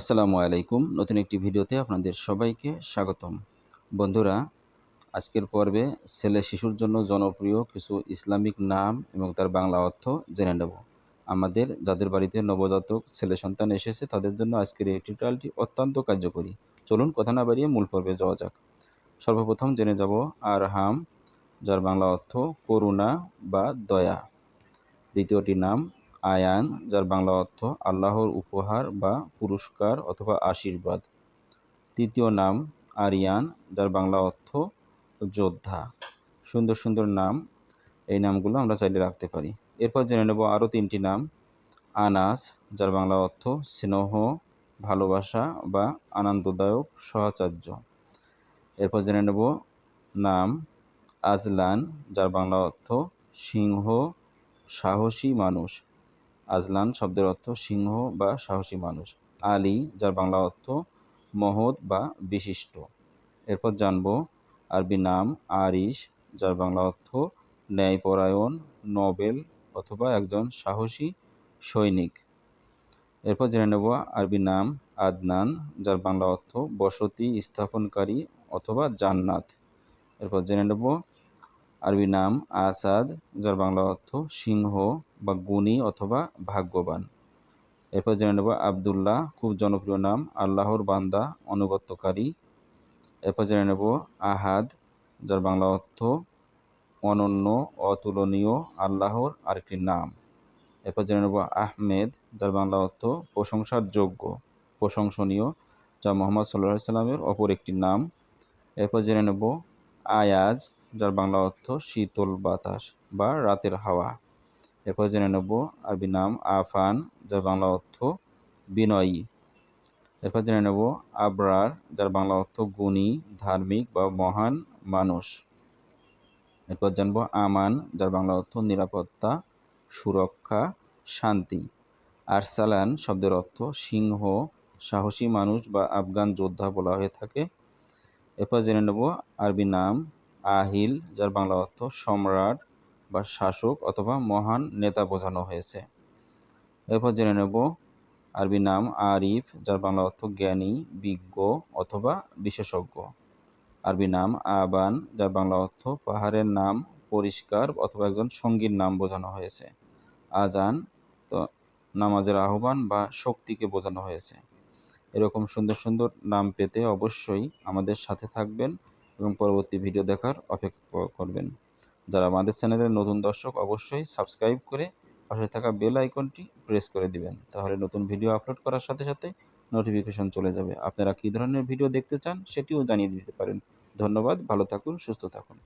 আসসালামু আলাইকুম। নতুন একটি ভিডিওতে আপনাদের সবাইকে স্বাগতম। বন্ধুরা, আজকের পর্বে ছেলে শিশুর জন্য জনপ্রিয় কিছু ইসলামিক নাম এবং তার বাংলা অর্থ জেনে নেব। আমাদের, যাদের বাড়িতে নবজাতক ছেলে সন্তান এসেছে, তাদের জন্য আজকের এই টিউটোরিয়ালটি অত্যন্ত কার্যকরী। চলুন কথা না বাড়িয়ে মূল পর্বে যাওয়া যাক। সর্বপ্রথম জেনে যাব আরহাম, যার বাংলা অর্থ করুণা বা দয়া। দ্বিতীয়টি নাম আয়ান, যার বাংলা অর্থ আল্লাহর উপহার বা পুরস্কার অথবা আশীর্বাদ। তৃতীয় নাম আরিয়ান, যার বাংলা অর্থ যোদ্ধা। সুন্দর সুন্দর নাম, এই নামগুলো আমরা চাইলে রাখতে পারি। এরপর জেনে নেব আরও তিনটি নাম। আনাস, যার বাংলা অর্থ স্নেহ, ভালোবাসা বা আনন্দদায়ক, সহচার্য। এরপর জেনে নেব নাম আজলান, যার বাংলা অর্থ সিংহ, সাহসী মানুষ। আজলান শব্দের অর্থ সিংহ বা সাহসী মানুষ। আলী, যার বাংলা অর্থ মহৎ বা বিশিষ্ট। এরপর জানব আরবি নাম আরিশ, যার বাংলা অর্থ ন্যায়পরায়ণ, নবেল অথবা একজন সাহসী সৈনিক। এরপর জেনে নেব আরবি নাম আদনান, যার বাংলা অর্থ বসতি স্থাপনকারী অথবা জান্নাত। এরপর জেনে নেব আরবি নাম আসাদ, যার বাংলা অর্থ সিংহ বা গুণী অথবা ভাগ্যবান। এরপর জেনে নেব আবদুল্লাহ, খুব জনপ্রিয় নাম, আল্লাহর বান্দা অনুগত্যকারী এরপর জেনে নেব আহাদ, যার বাংলা অর্থ অনন্য, অতুলনীয়, আল্লাহর আরেকটি নাম। এরপর জেনে নেব আহমেদ, যার বাংলা অর্থ প্রশংসার যোগ্য প্রশংসনীয়, যা মোহাম্মদ সাল্লাহ সাল্লামের অপর একটি নাম। এরপর জেনে নেব আয়াজ, যার বাংলা অর্থ শীতল বাতাস বা রাতের হাওয়া। এরপর জেনে নেব আরবি নাম আফান, যার বাংলা অর্থ বিনয়ী। এরপর জেনে নেব আবরার, যার বাংলা অর্থ গুণী, ধার্মিক বা মহান মানুষ। এরপর জানব আমান, যার বাংলা অর্থ নিরাপত্তা, সুরক্ষা, শান্তি। আরসালান শব্দের অর্থ সিংহ, সাহসী মানুষ বা আফগান যোদ্ধা বলা হয়ে থাকে। এরপর জেনে নেব আরবি নাম আহিল, যার বাংলা অর্থ সম্রাট বা শাসক অথবা মহান নেতা বোঝানো হয়েছে। এরপর জেনে নেব আরবি নাম আরিফ, যার বাংলা অর্থ জ্ঞানী, বিজ্ঞ অথবা বিশেষজ্ঞ। আরবি নাম আবান, যার বাংলা অর্থ পাহাড়ের নাম, পরিষ্কার অথবা একজন সঙ্গীর নাম বোঝানো হয়েছে। আজান, তো নামাজের আহ্বান বা শক্তিকে বোঝানো হয়েছে। এরকম সুন্দর সুন্দর নাম পেতে অবশ্যই আমাদের সাথে থাকবেন এবং পরবর্তী ভিডিও দেখার অপেক্ষা করবেন। যারা আমাদের চ্যানেলের নতুন দর্শক, অবশ্যই সাবস্ক্রাইব করে পাশে থাকা বেল আইকনটি প্রেস করে দিবেন। তাহলে নতুন ভিডিও আপলোড করার সাথে সাথে নোটিফিকেশন চলে যাবে। আপনারা কী ধরনের ভিডিও দেখতে চান সেটিও জানিয়ে দিতে পারেন। ধন্যবাদ, ভালো থাকুন, সুস্থ থাকুন।